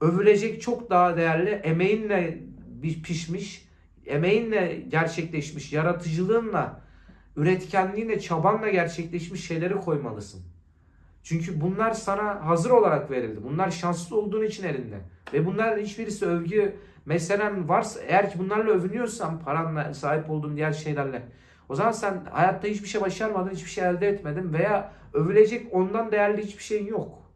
övülecek çok daha değerli emeğinle pişmiş, emeğinle gerçekleşmiş, yaratıcılığınla, üretkenliğinle, çabanla gerçekleşmiş şeyleri koymalısın. Çünkü bunlar sana hazır olarak verildi. Bunlar şanslı olduğun için elinde. Ve bunların hiçbirisi övgü meselen varsa eğer ki bunlarla övünüyorsan paranla sahip olduğun diğer şeylerle o zaman sen hayatta hiçbir şey başarmadın, hiçbir şey elde etmedin veya övülecek ondan değerli hiçbir şeyin yok.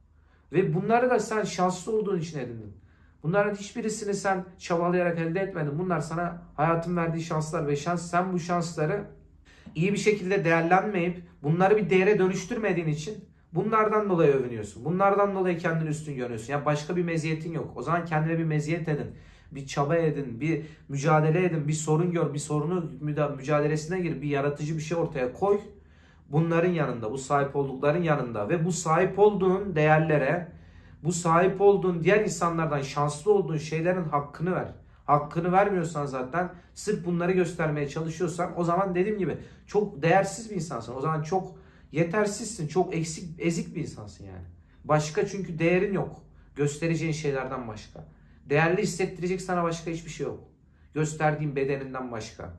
Ve bunları da sen şanslı olduğun için edindin. Bunların hiçbirisini sen çabalayarak elde etmedin. Bunlar sana hayatın verdiği şanslar ve şans sen bu şansları iyi bir şekilde değerlenmeyip bunları bir değere dönüştürmediğin için bunlardan dolayı övünüyorsun. Bunlardan dolayı kendini üstün görüyorsun. Ya başka bir meziyetin yok. O zaman kendine bir meziyet edin. Bir çaba edin, bir mücadele edin, bir sorun gör, bir sorunu mücadelesine gir, bir yaratıcı bir şey ortaya koy. Bunların yanında, bu sahip oldukların yanında ve bu sahip olduğun değerlere, bu sahip olduğun diğer insanlardan şanslı olduğun şeylerin hakkını ver. Hakkını vermiyorsan zaten sırf bunları göstermeye çalışıyorsan o zaman dediğim gibi çok değersiz bir insansın. O zaman çok yetersizsin, çok eksik, ezik bir insansın yani. Başka çünkü değerin yok. Göstereceğin şeylerden başka. Değerli hissettirecek sana başka hiçbir şey yok. Gösterdiğin bedeninden başka.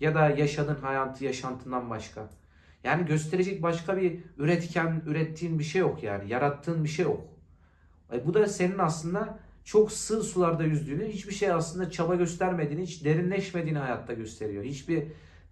Ya da yaşadığın hayatı, yaşantından başka. Yani gösterecek başka bir üretken, ürettiğin bir şey yok yani. Yarattığın bir şey yok. E bu da senin aslında çok sığ sularda yüzdüğünü, hiçbir şey aslında çaba göstermediğini, hiç derinleşmediğini hayatta gösteriyor. Hiçbir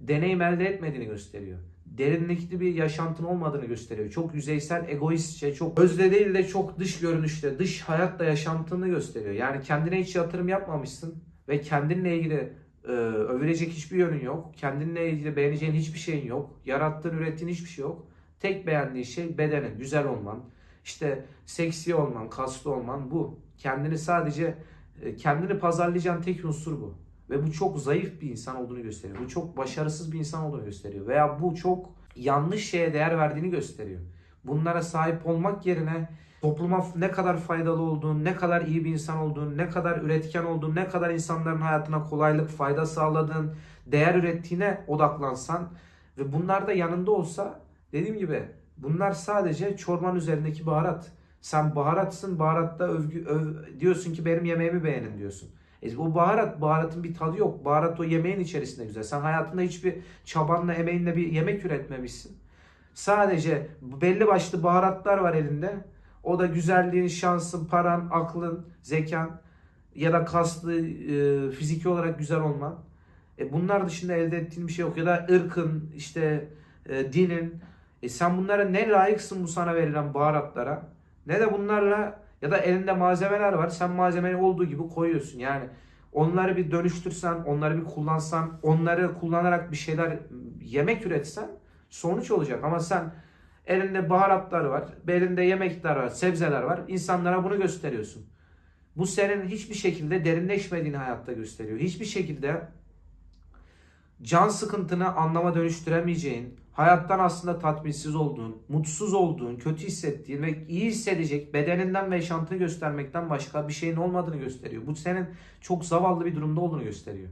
deneyim elde etmediğini gösteriyor. Derinlikli bir yaşantın olmadığını gösteriyor. Çok yüzeysel, egoistçe, çok özde değil de çok dış görünüşte, dış hayatla yaşantını gösteriyor. Yani kendine hiç yatırım yapmamışsın ve kendinle ilgili e, övülecek hiçbir yönün yok. Kendinle ilgili beğeneceğin hiçbir şeyin yok. Yarattığın, ürettiğin hiçbir şey yok. Tek beğendiğin şey bedenin, güzel olman, işte seksi olman, kaslı olman bu. Kendini sadece e, kendini pazarlayacağın tek unsur bu. Ve bu çok zayıf bir insan olduğunu gösteriyor. Bu çok başarısız bir insan olduğunu gösteriyor. Veya bu çok yanlış şeye değer verdiğini gösteriyor. Bunlara sahip olmak yerine topluma ne kadar faydalı olduğun, ne kadar iyi bir insan olduğun, ne kadar üretken olduğun, ne kadar insanların hayatına kolaylık, fayda sağladığın, değer ürettiğine odaklansan ve bunlar da yanında olsa dediğim gibi bunlar sadece çorban üzerindeki baharat. Sen baharatsın, baharatta övgü, öv, diyorsun ki benim yemeğimi beğenin diyorsun. E, o baharat, baharatın bir tadı yok. Baharat o yemeğin içerisinde güzel. Sen hayatında hiçbir çabanla, emeğinle bir yemek üretmemişsin. Sadece belli başlı baharatlar var elinde. O da güzelliğin, şansın, paran, aklın, zekan ya da kaslı, e, fiziki olarak güzel olman. E, bunlar dışında elde ettiğin bir şey yok. Ya da ırkın, işte e, dinin. E, sen bunlara ne layıksın bu sana verilen baharatlara ne de bunlarla ya da elinde malzemeler var. Sen malzemeyi olduğu gibi koyuyorsun. Yani onları bir dönüştürsen, onları bir kullansan, onları kullanarak bir şeyler yemek üretsen sonuç olacak. Ama sen elinde baharatlar var, elinde yemekler var, sebzeler var. İnsanlara bunu gösteriyorsun. Bu senin hiçbir şekilde derinleşmediğini hayatta gösteriyor. Hiçbir şekilde can sıkıntını anlama dönüştüremeyeceğin, hayattan aslında tatminsiz olduğun, mutsuz olduğun, kötü hissettiğin ve iyi hissedecek bedeninden ve yaşantını göstermekten başka bir şeyin olmadığını gösteriyor. Bu senin çok zavallı bir durumda olduğunu gösteriyor.